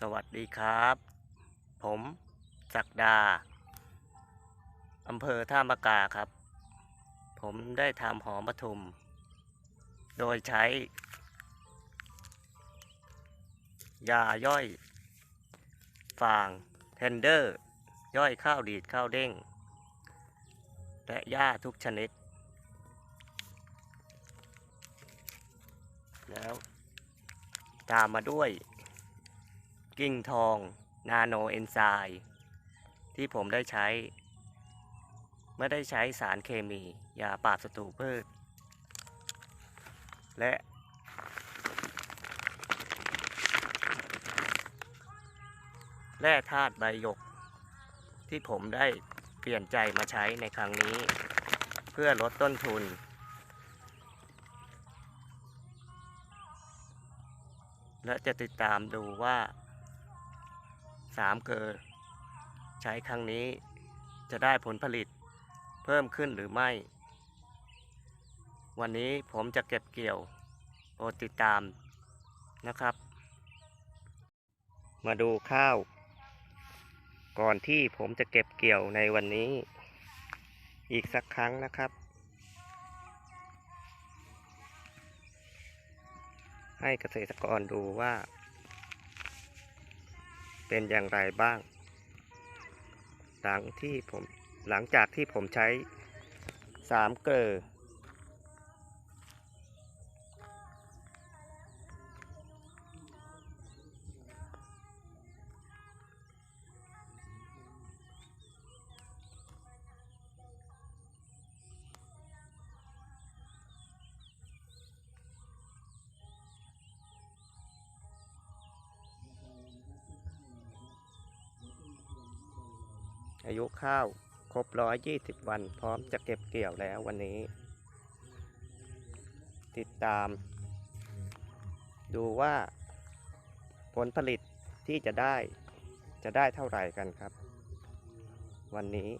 สวัสดีครับ ผมศักดาอำเภอท่ามะกาครับ ผมได้ทำหอมปทุม โดยใช้ ยาย่อยฟางเทนเดอร์ ย่อยข้าวดีดข้าวเด้ง และหญ้าทุกชนิด แล้วตามมาด้วย กิ่งทองนาโนเอนไซม์ที่ผมได้ใช้ ไม่ได้ใช้สารเคมียาปราบศัตรูพืช และ แร่ธาตุใบหยก ที่ผมได้เปลี่ยนใจมาใช้ในครั้งนี้ เพื่อลดต้นทุนและจะติดตามดูว่า สามเกอใช้ครั้งนี้จะได้ผลผลิตเพิ่มขึ้นหรือไม่ วันนี้ผมจะเก็บเกี่ยวโปรดติดตามนะครับ มาดูข้าว ก่อนที่ผมจะเก็บเกี่ยวในวันนี้ อีกสักครั้งนะครับ ให้เกษตรกรดูว่า เป็นอย่างไรบ้าง หลังที่ผมหลังจากที่ผมใช้สามเกลอ อายุข้าวครบร้อยยี่สิบวัน พร้อมจะเก็บเกี่ยวแล้ววันนี้ ติดตาม ดูว่าผลผลิตที่จะได้จะได้เท่าไหร่กันครับ วันนี้